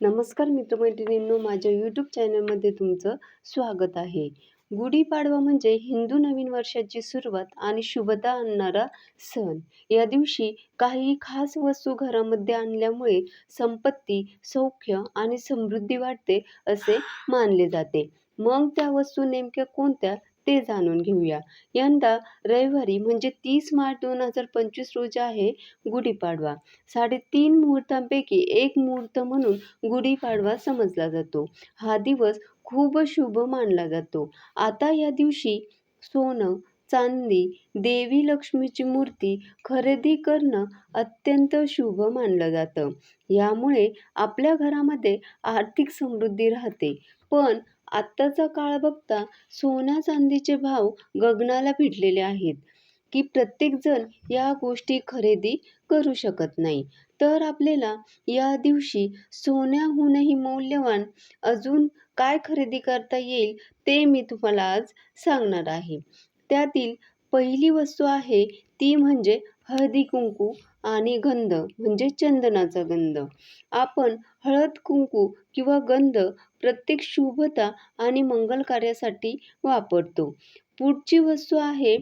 नमस्कार मित्रमैत्रिणींनो माझ्या यूट्यूब चॅनलमध्ये तुमचं स्वागत आहे. गुढीपाडवा म्हणजे हिंदू नवीन वर्षाची सुरुवात आणि शुभता आणणारा सण. या दिवशी काही खास वस्तू घरामध्ये आणल्यामुळे संपत्ती सौख्य आणि समृद्धी वाढते असे मानले जाते. मग त्या वस्तू नेमक्या कोणत्या ते जाणून घेऊया. यंदा रविवारी म्हणजे तीस मार्च दोन हजार पंचवीस रोजी आहे गुढीपाडवा. साडेतीन मुहूर्तांपैकी एक मुहूर्त म्हणून गुढीपाडवा समजला जातो. हा दिवस खूप शुभ मानला जातो. आता या दिवशी सोनं चांदी देवी लक्ष्मीची मूर्ती खरेदी करणं अत्यंत शुभ मानलं जातं. यामुळे आपल्या घरामध्ये आर्थिक समृद्धी राहते. पण आत्ताचा काळ बघता सोन्या चांदीचे भाव गगनाला भिडलेले आहेत. की प्रत्येकजण या गोष्टी खरेदी करू शकत नाही. तर आपल्याला या दिवशी सोन्याहूनही मौल्यवान अजून काय खरेदी करता येईल ते मी तुम्हाला आज सांगणार आहे. त्यातील पहिली वस्तू आहे ती म्हणजे हळदी कुंकू आणि गंध म्हणजे चंदनाचा गंध. आपण हळद कुंकू किंवा गंध प्रत्येक शुभता आणि मंगल कार्यासाठी वापरतो. पुढची वस्तू आहे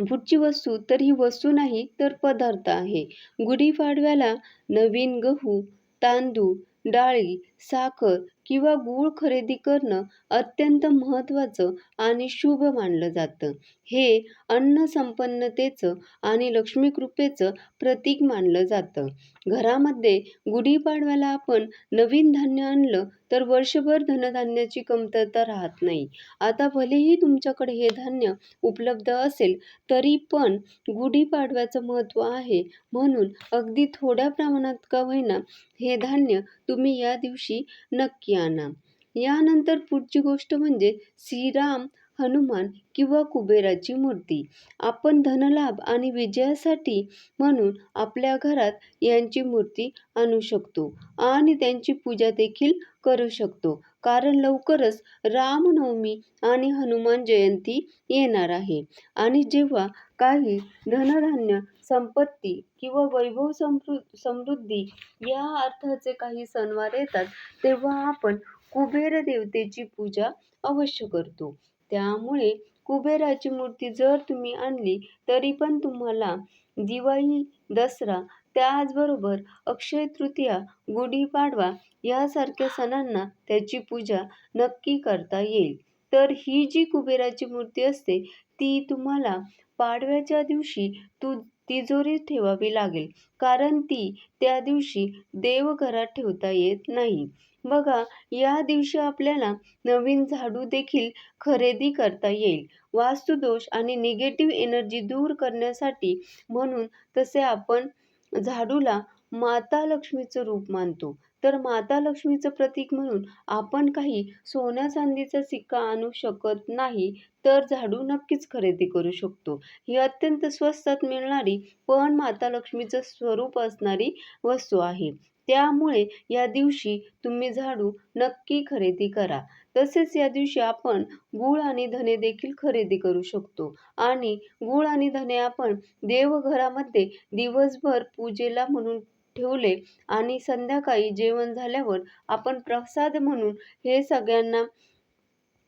पुढची वस्तू तर ही वस्तू नाही तर पदार्थ आहे. गुढीपाडव्याला नवीन गहू तांदूळ डाळी साखर किंवा गूळ खरेदी करणं अत्यंत महत्त्वाचं आणि शुभ मानलं जातं. हे अन्न संपन्नतेचं आणि लक्ष्मीकृपेचं प्रतीक मानलं जातं. घरामध्ये गुढीपाडव्याला आपण नवीन धान्य आणलं तर वर्षभर धनधान्याची कमतरता राहत नाही. आता भलेही तुमच्याकडे हे धान्य उपलब्ध असेल तरी पण गुढीपाडव्याचं महत्त्व आहे. म्हणून अगदी थोड्या प्रमाणात का होईना हे धान्य तुम्ही या दिवशी नक्की आणा. यानंतर पुढची गोष्ट म्हणजे श्रीराम हनुमान किंवा कुबेराची मूर्ती. आपण धनलाभ आणि विजयासाठी म्हणून आपल्या घरात यांची मूर्ती आणू शकतो आणि त्यांची पूजा देखील करू शकतो. कारण लवकरच रामनवमी आणि हनुमान जयंती येणार आहे. आणि जेव्हा काही धनधान्य संपत्ती किंवा वैभव समृ समृद्धी या अर्थाचे काही सणवार येतात तेव्हा आपण कुबेर देवतेची पूजा अवश्य करतो. त्यामुळे कुबेराची मूर्ती जर तुम्ही आणली तरी पण तुम्हाला दिवाळी दसरा त्याचबरोबर अक्षय तृतीया गुढीपाडवा यासारख्या सणांना त्याची पूजा नक्की करता येईल. तर ही जी कुबेराची मूर्ती असते ती तुम्हाला पाडव्याच्या दिवशी तू तिजोरीत ठेवावी लागेल. कारण ती त्या दिवशी देवघरात ठेवता येत नाही. बघा या दिवशी आपल्याला नवीन झाडू देखील खरेदी करता येईल. वास्तुदोष आणि निगेटिव्ह एनर्जी दूर करण्यासाठी म्हणून तसे आपण झाडूला माता लक्ष्मीचं रूप मानतो. तर माता लक्ष्मीचं प्रतीक म्हणून आपण काही सोन्या चांदीचा सिक्का आणू शकत नाही तर झाडू नक्कीच खरेदी करू शकतो. ही अत्यंत स्वस्तात मिळणारी पण माता लक्ष्मीचं स्वरूप असणारी वस्तू आहे. त्यामुळे या दिवशी तुम्ही झाडू नक्की खरेदी करा. तसेच या दिवशी आपण गूळ आणि धने देखील खरेदी करू शकतो. आणि गूळ आणि धने आपण देवघरामध्ये दिवसभर पूजेला म्हणून ठेवले आणि संध्याकाळी जेवण झाल्यावर आपण प्रसाद म्हणून हे सगळ्यांना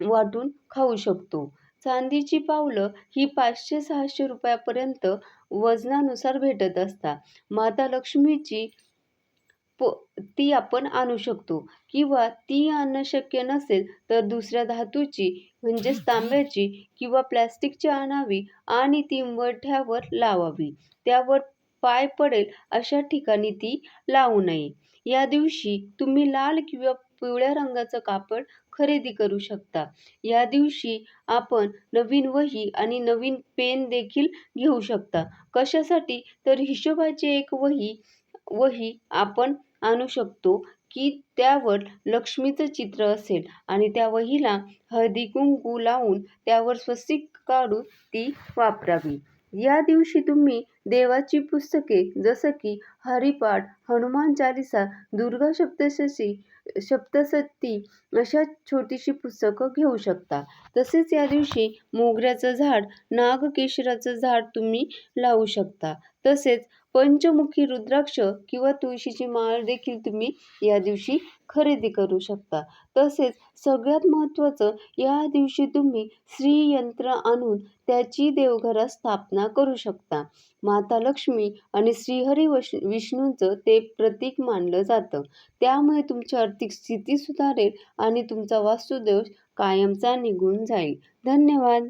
वाटून खाऊ शकतो. चांदीची पावलं ही पाचशे सहाशे रुपयापर्यंत वजनानुसार भेटत असतात. माता लक्ष्मीची प ती आपण आणू शकतो. किंवा ती आणणं शक्य नसेल तर दुसऱ्या धातूची म्हणजेच तांब्याची किंवा प्लॅस्टिकची आणावी आणि ती मठ्यावर लावावी. त्यावर पाय पडेल अशा ठिकाणी ती लावू नये. या दिवशी तुम्ही लाल किंवा पिवळ्या रंगाचं कापड खरेदी करू शकता. या दिवशी आपण नवीन वही आणि नवीन पेन देखील घेऊ शकता. कशासाठी? तर हिशोबाची एक वही वही आपण आणू शकतो की त्यावर लक्ष्मीचं चित्र असेल आणि त्या वहीला हळदी कुंकू लावून त्यावर स्वस्तिक काढून ती वापरावी. या दिवशी तुम्ही देवाची पुस्तके जसं की हरिपाठ हनुमान चालिसा दुर्गा सप्तशती सप्तशती अशा छोटीशी पुस्तकं घेऊ शकता. तसेच या दिवशी मोगऱ्याचं झाड नागकेशराचं झाड तुम्ही लावू शकता. तसेच पंचमुखी रुद्राक्ष किंवा तुळशीची माळ देखील तुम्ही या दिवशी खरेदी करू शकता. तसेच सगळ्यात महत्त्वाचं या दिवशी तुम्ही श्रीयंत्र आणून त्याची देवघरात स्थापना करू शकता. माता लक्ष्मी आणि श्रीहरी वश विष्णूंचं ते प्रतीक मानलं जातं. त्यामुळे तुमची आर्थिक स्थिती सुधारेल आणि तुमचा वास्तुदोष कायमचा निघून जाईल. धन्यवाद.